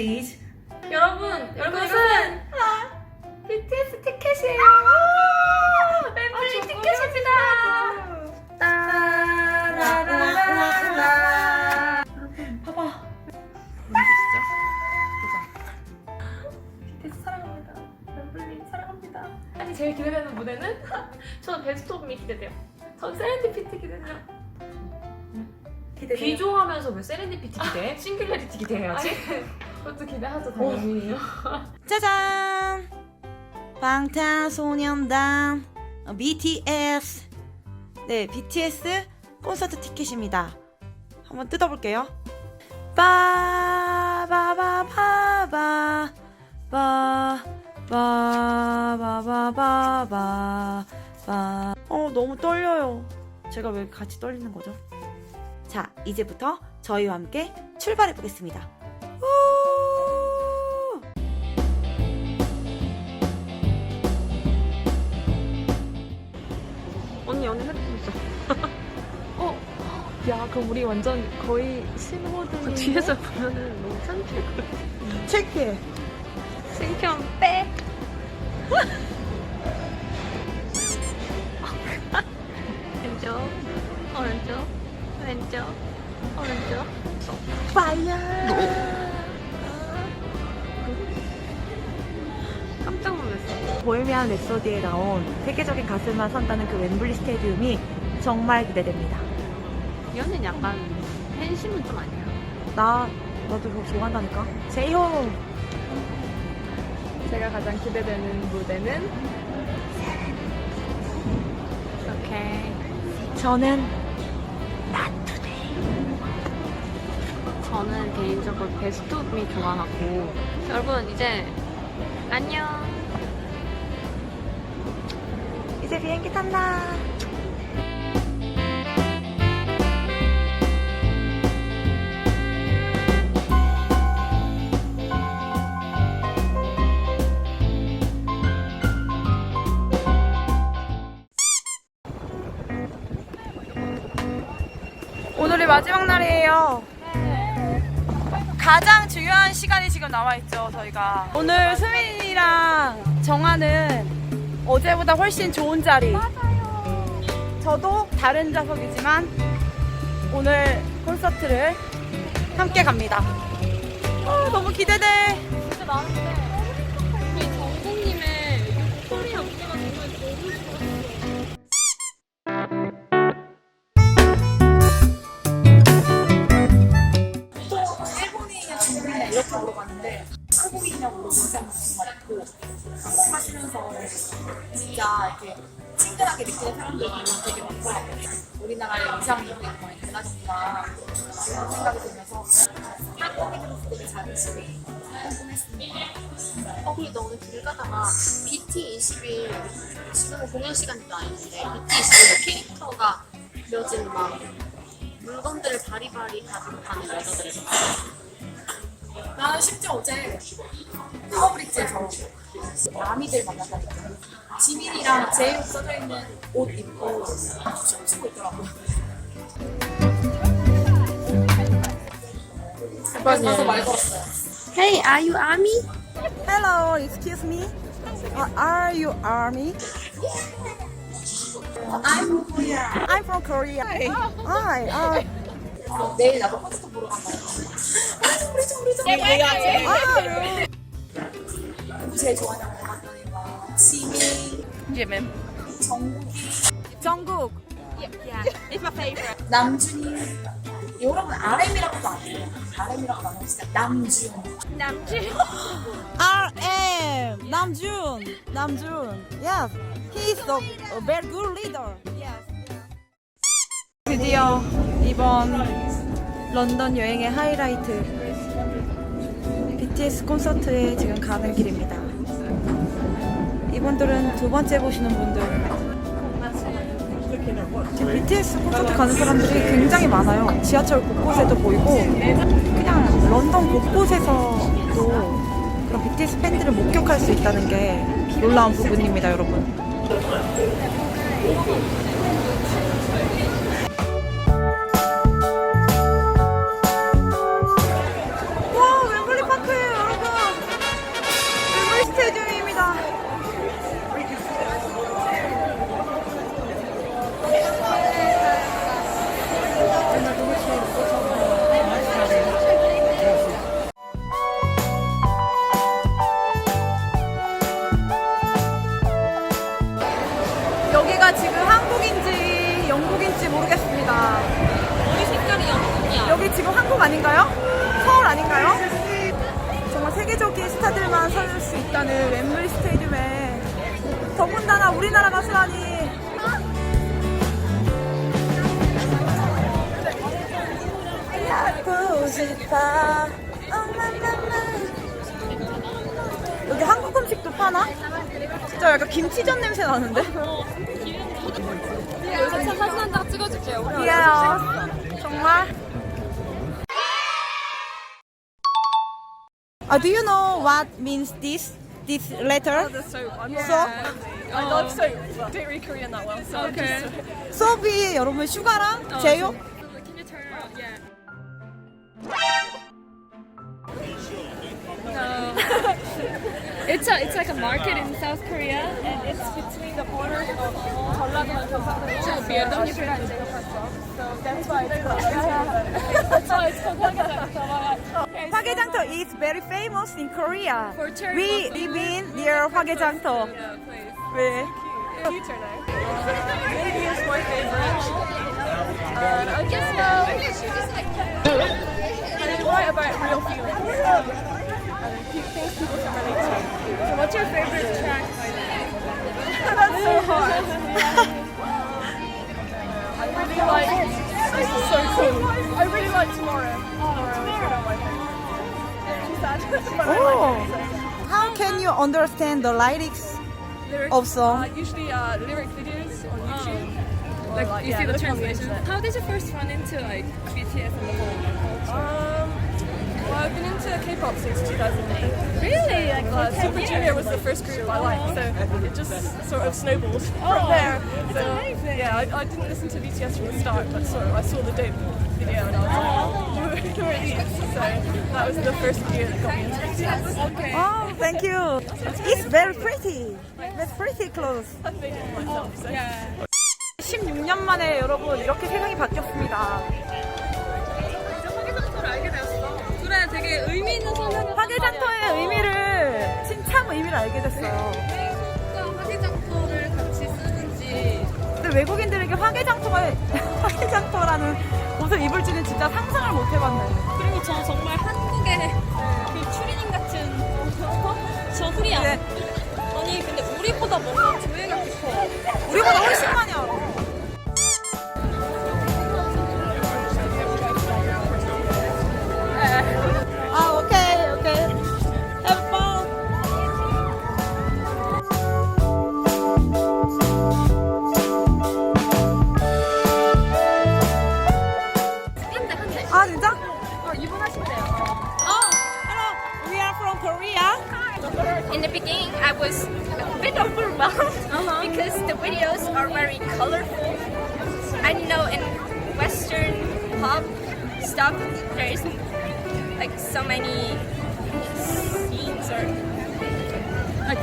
Is 여러분, 여러분 이것은 BTS 티켓이에요. 멤블리 티켓입니다. 따라라라라. 봐봐. BTS 사랑합니다. 멤블리 사랑합니다. 아니 제일 기대되는 무대는 저는 베스트 오브 미 기대돼요. 전 세렌디피티 기대돼요. 기대돼요. 비조하면서 왜 세렌디피티 기대? 싱귤레리티 기대해야지. 그것도 기대하죠 당연히. 짜잔! 방탄소년단 어, BTS 네 BTS 콘서트 티켓입니다. 한번 뜯어볼게요. 빠바바바바 바바바바바바 어 너무 떨려요. 제가 왜 같이 떨리는 거죠? 자 이제부터 저희와 함께 출발해 보겠습니다. 야 그럼 우리 완전 거의 신호등 뒤에서 보면은 너무 창피해. 체크해. 신평 빼. 왼쪽, 오른쪽, 왼쪽, 오른쪽. 파이어. 깜짝 놀랐어. 보헤미안 랩소디에 나온 세계적인 가수만 선다는 그 웸블리 스테디움이 정말 기대됩니다. 이 언니는 약간 팬심은 좀 아니야. 나 너도 그거 좋아한다니까. 제이홉. 제가 가장 기대되는 무대는 오케이. 저는 저는 개인적으로 베스트 오브 미 좋아하고 여러분 이제 안녕. 이제 비행기 탄다. 날이에요. 가장 중요한 시간이 지금 남아 있죠, 저희가. 오늘 수민이랑 정아는 어제보다 훨씬 좋은 자리. 저도 다른 좌석이지만 오늘 콘서트를 함께 갑니다. 아, 너무 기대돼. 진짜 많은데 사람들이 되게 많더라고요. 우리나라의 이상민이 많이 달라졌다 이런 생각이 들면서 한국인으로서의 자긍심이 궁금했습니다. 어, 근데 나 오늘 길 가다가 BT21 지금은 공연 시간도 아닌데 BT21 캐릭터가 그려진 막 물건들을 바리바리 가지고 가는 여자들을 봤어. 나는 심지어 어제 타워브릿지에서 아미들 만났다니까 지민이랑 제이홉 써져 있는 옷 입고 춤추고 있더라고. 그래서 가서 말 걸었어요. Hey, are you Ami? Hello, excuse me. Uh, are you army? I'm from Korea. I'm from Korea. Hi. Hi. 어, 내일 나도 콘서트 보러 간다. 제일 좋아하냐고 물어봤더니 막 지민, 예맨. 정국이, 정국. 남준이. 여러분 RM이라고도 안 해요. RM이라고 안 하고 진짜 남준. RM 남준. 남준. Yes. He is a, a very good leader. 드디어 이번 런던 여행의 하이라이트 BTS 콘서트에 지금 가는 길입니다. 이분들은 두 번째 보시는 분들. 지금 BTS 콘서트 가는 사람들이 굉장히 많아요. 지하철 곳곳에도 보이고 그냥 런던 곳곳에서도 그런 BTS 팬들을 목격할 수 있다는 게 놀라운 부분입니다, 여러분. 모르겠습니다. 머리 색깔이 영국이야. 여기 지금 한국 아닌가요? 서울 아닌가요? 정말 세계적인 스타들만 설 수 있다는 웸블리 스테디움에 더군다나 우리나라 가수라니 여기 한국 음식도 파나? 진짜 약간 김치전 냄새 나는데? 여기서 사진 한 장 찍어줄게요. 귀여워. 정말. Uh, do you know what means this this letter? soap. I'm So? I love soap. but Don't read Korean that well. So okay. 수업이 여러분 슈가랑 제요? Can you turn around? Yeah. It's a it's like a market in South Korea and it's between the borders of 전라도 and 경상도. 저 비엔동이가 이제 So that's why it's called That's why it's called 화개장터. 화개장터 is very famous in Korea. For cherry We live in near 화개장터. 왜? Cuter now. Maybe it's my favorite. And I just know. And it's right about real feelings. And pe- things people can relate to. So what's your favorite track by them? That's so hard. I really like. This is so cool. I really like tomorrow. Tomorrow is one of my favorites. Sad, but I like Oh. How can you understand the lyrics Lyrics, of song? Uh, usually uh, lyric videos on YouTube. Or, Like, you yeah, see the translation. internet. How did you first run into like BTS and the whole culture? Um, well, I've been into K-pop since 2008. Really? Like Uh, Super Junior was the first group I liked, so it just sort of snowballed from there. So yeah, I, I didn't listen to BTS from the start, but sort of I saw the dope video and I was like, who are these? So that was the first video that got me into BTS. Okay. Oh, thank you. It's very pretty. That's pretty close. I made it myself. So. Yeah. 16년 만에 여러분 이렇게 세상이 바뀌었습니다. 의미 있는 선언을. 화개장터의 의미를 진 참 의미를 알게 됐어요. 한국과 화개장터를 같이 쓰는지. 근데 외국인들에게 화개장터가 화개장터라는 옷을 입을지는 진짜 상상을 못 해봤네. 그리고 저 정말 한국의 그 추리닝 같은 저 후리안. 네. 아니 근데 우리보다 뭔가 조예가 깊어. 우리보다 훨씬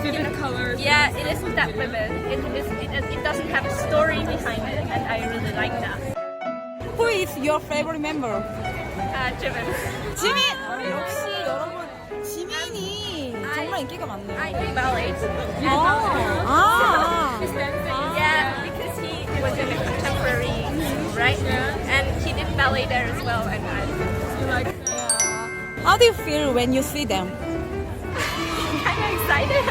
vivid colors. yeah, it isn't that vivid. It is it, it doesn't have a story behind it, and I really like that. Who is your favorite member? Uh, Jimin. 지민! 역시 여러분, 지민이 정말 인기가 많네요. I do ballet. 아, Yeah, because he was in a contemporary, right? And he did ballet there as well, and I Like How do you feel when you see them? kind of excited.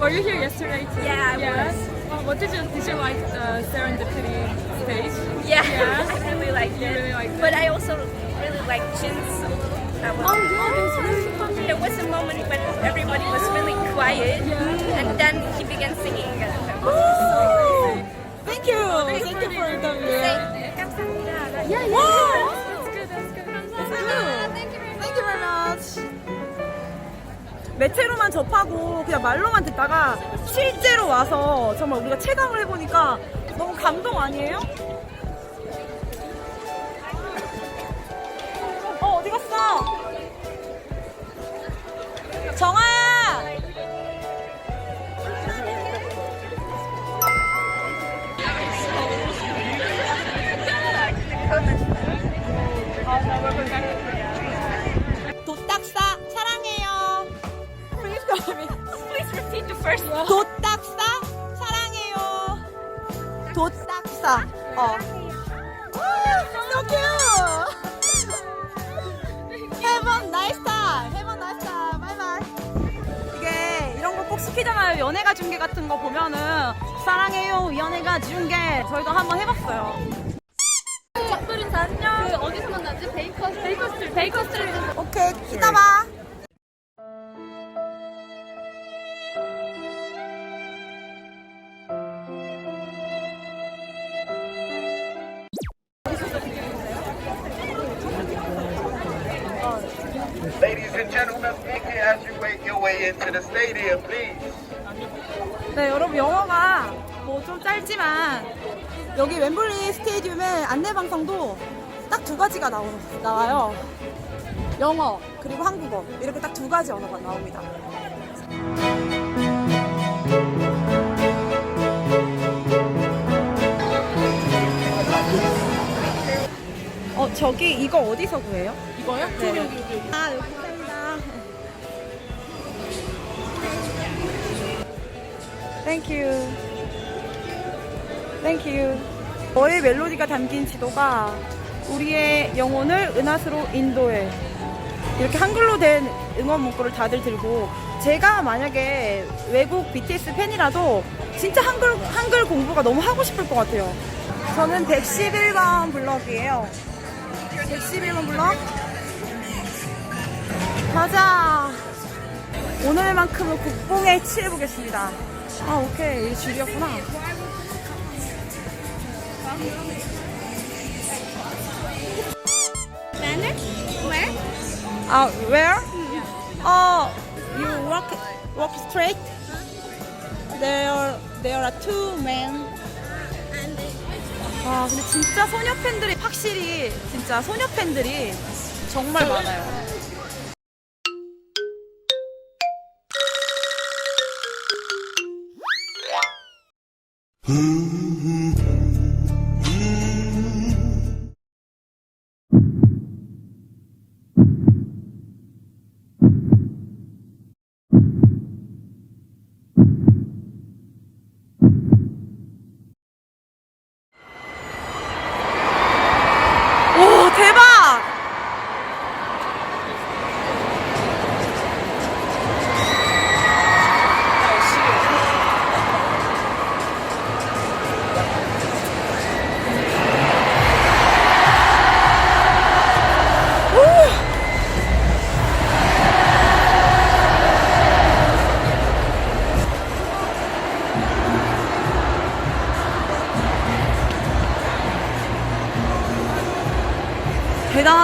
Were you here yesterday too? Yeah, I was. Well, what did you did you like the serendipity stage? Yeah. I really liked you it. Really liked but it. I also really liked Jin's. That was, oh yeah, was really funny. There was a moment when everybody was really quiet, yeah. and then he began singing. And that was oh, so thank you, oh, thank, thank you for the. Yeah, yeah. Wow. That's good. That's good. Thank you. Thank you very much. 매체로만 접하고 그냥 말로만 듣다가 실제로 와서 정말 우리가 체감을 해보니까 너무 감동 아니에요? 어 어디 갔어? 정아 Please repeat the first one. 도딱사 사랑해요. 도딱사. 어. So cute. Have a nice time. Have a nice time. Bye bye. 이게 이런 거 꼭 시키잖아요. 연애가 중계 같은 거 보면은 사랑해요. 연애가 중계 저희도 한번 해봤어요. 작별인 안녕. 그 어디서 만났지? 베이커스. 베이커스. 베이커스. 오케이 기다봐. 네, 여러분 영어가 뭐 좀 짧지만 여기 웸블리 스테디움의 안내 방송도 딱 두 가지가 나오, 나와요. 영어 그리고 한국어 이렇게 딱 두 가지 언어가 나옵니다. 어 저기 이거 어디서 구해요? 이거요? 네. 여기 여기 여기. 아 여기. 땡큐. 땡큐. 너의 멜로디가 담긴 지도가 우리의 영혼을 은하수로 인도해. 이렇게 한글로 된 응원 문구를 다들 들고 제가 만약에 외국 BTS 팬이라도 진짜 한글 한글 공부가 너무 하고 싶을 것 같아요. 저는 111번 블럭이에요. 111번 블럭. 가자. 오늘만큼은 국뽕에 취해보겠습니다. 아, 오케이. 이게 줄이었구나. Banner? Where? 아, where? 어, you walk, walk straight. There, there are two men. 와, 근데 진짜 소녀 팬들이 확실히, 진짜 소녀 팬들이 정말 많아요.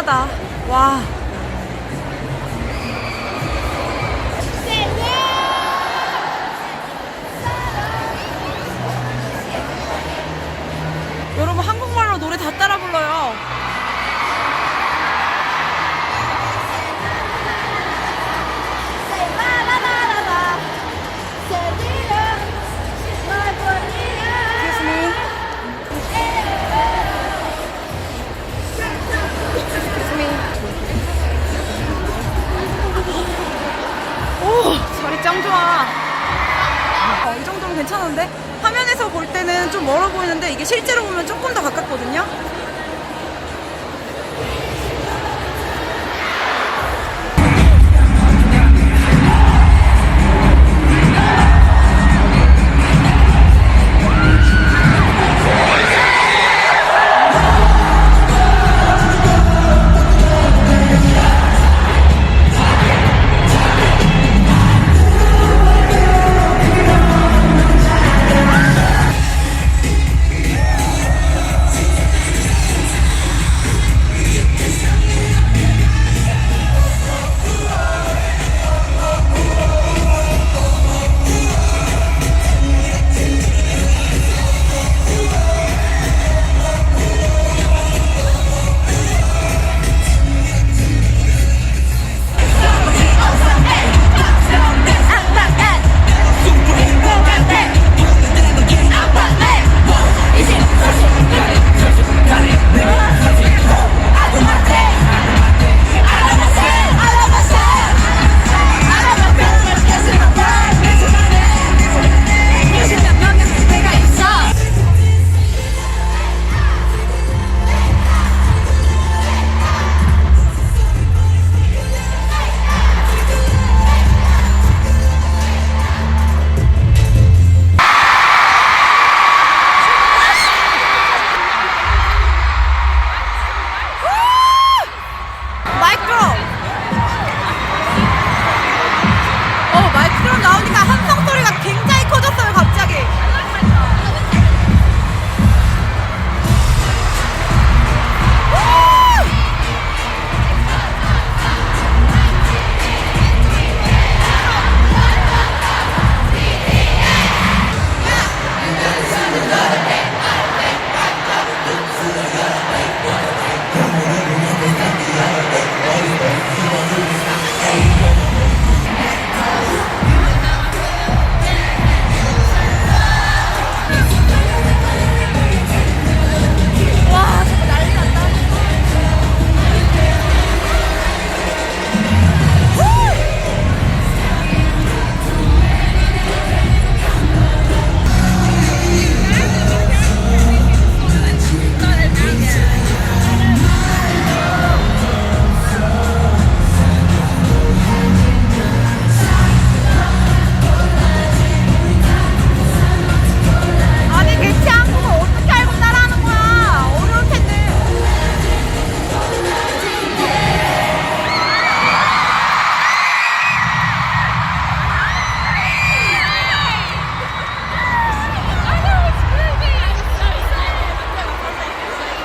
하다.